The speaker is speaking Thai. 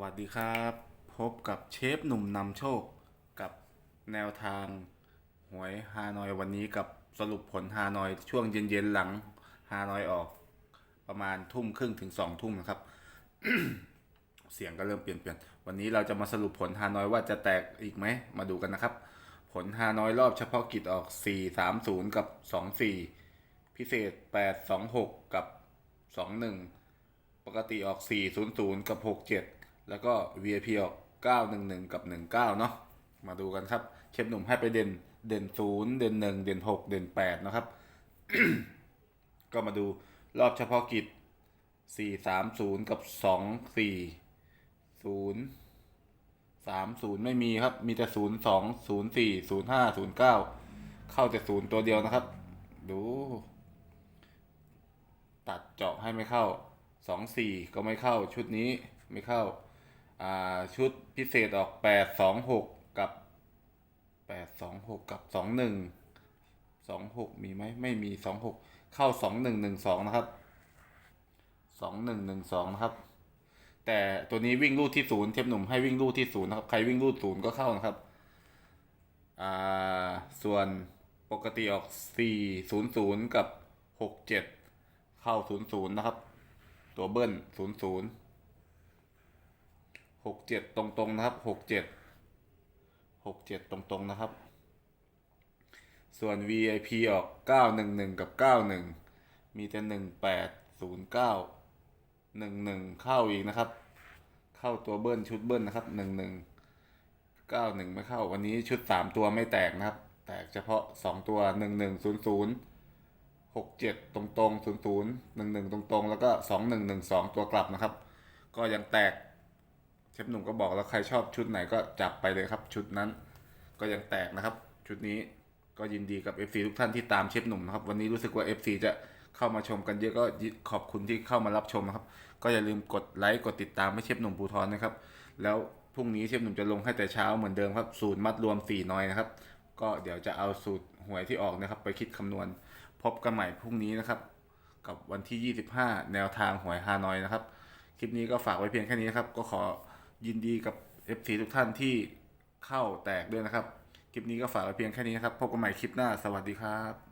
วัสดีครับ พบกับเชฟหนุ่มนำโชคกับแนวทางหวยฮานอยวันนี้กับสรุปผลฮานอยช่วงเย็นๆหลังฮานอยออก ประมาณทุ่มครึ่งถึงสองทุ่มนะครับ เสียงก็เริ่มเปลี่ยนเปลี่ยนวันนี้เราจะมาสรุปผลฮานอยว่าจะแตกอีกไหมมาดูกันนะครับ ผลฮานอยรอบเฉพาะกิจออก 4 3 0 กับ 2 4 พิเศษ 8 2 6 กับ 2 1 ปกติออก 400 กับ 67 แล้วก็ VIP ออก911 กับ 19 เนาะมาดูกันครับเชฟหนุ่มให้ไปเด่นเด่น0เด่น1เด่น6เด่น8นะครับ ก็มาดูรอบเฉพาะกิจ430กับ24 0 30ไม่มีครับ มีแต่02 04 05 09เข้าแต่0ตัวเดียวนะครับ ดู ตัดเจาะให้ไม่เข้าสองสี่ก็ไม่เข้าชุดนี้ไม่เข้า ชุดพิเศษออกแปดสองหกกับแปดสองหกกับสองหนึ่งสองหกมีไหมไม่มีสองหกเข้าสองหนึ่งหนึ่งสองนะครับสองหนึ่งหนึ่งสองนะครับ แต่ตัวนี้วิ่งรูดที่ศูนย์เทปหนุ่มให้วิ่งรูดที่ศูนย์นะครับ ใครวิ่งรูดศูนย์ก็เข้านะครับ ส่วนปกติออกสี่ศูนย์ศูนย์กับหกเจ็ดเข้าศูนย์ศูนย์นะครับ ตัวเบิ้ลศูนย์ศูนย์ หกเจ็ดตรงๆนะครับหกเจ็ดหกเจ็ดตรงๆนะครับ ส่วน VIP ออกเก้าหนึ่งหนึ่งกับเก้าหนึ่งมีแต่หนึ่งแปดศูนย์เก้าหนึ่งหนึ่งเข้าอีกนะครับ เข้าตัวเบิ้ลชุดเบิ้ลนะครับหนึ่งหนึ่งเก้าหนึ่งไม่เข้าวันนี้ชุดสามตัวไม่แตกนะครับ แตกเฉพาะสองตัวหนึ่งหนึ่งศูนย์ศูนย์หกเจ็ดตรงตรงศูนย์ศูนย์หนึ่งหนึ่งตรงตรงแล้วก็สองหนึ่งหนึ่งสองตัวกลับนะครับ ก็ยังแตก เชฟหนุ่มก็บอกแล้วใครชอบชุดไหนก็จับไปเลยครับ ชุดนั้นก็ยังแตกนะครับ ชุดนี้ก็ยินดีกับ FC ทุกท่านที่ตามเชฟหนุ่มนะครับ วันนี้รู้สึกว่า FC จะเข้ามาชมกันเยอะก็ขอบคุณที่เข้ามารับชมนะครับ ก็อย่าลืมกดไลค์กดติดตามให้เชฟหนุ่มภูทรนนะครับ แล้วพรุ่งนี้เชฟหนุ่มจะลงให้แต่เช้าเหมือนเดิมครับ สูตรมัดรวมสี่นอยนะครับ ก็เดี๋ยวจะเอาสูตรหวยที่ออกนะครับ ไปคิดคำนวณ พบกันใหม่พรุ่งนี้นะครับ กับวันที่ 25 แนวทางหวยฮานอยนะครับ คลิปนี้ก็ฝากไว้เพียงแค่นี้นะครับ ก็ขอ ยินดีกับ FC ทุกท่านที่เข้าแตกด้วยนะครับ คลิปนี้ก็ฝากไว้เพียงแค่นี้นะครับ พบกันใหม่คลิปหน้า สวัสดีครับ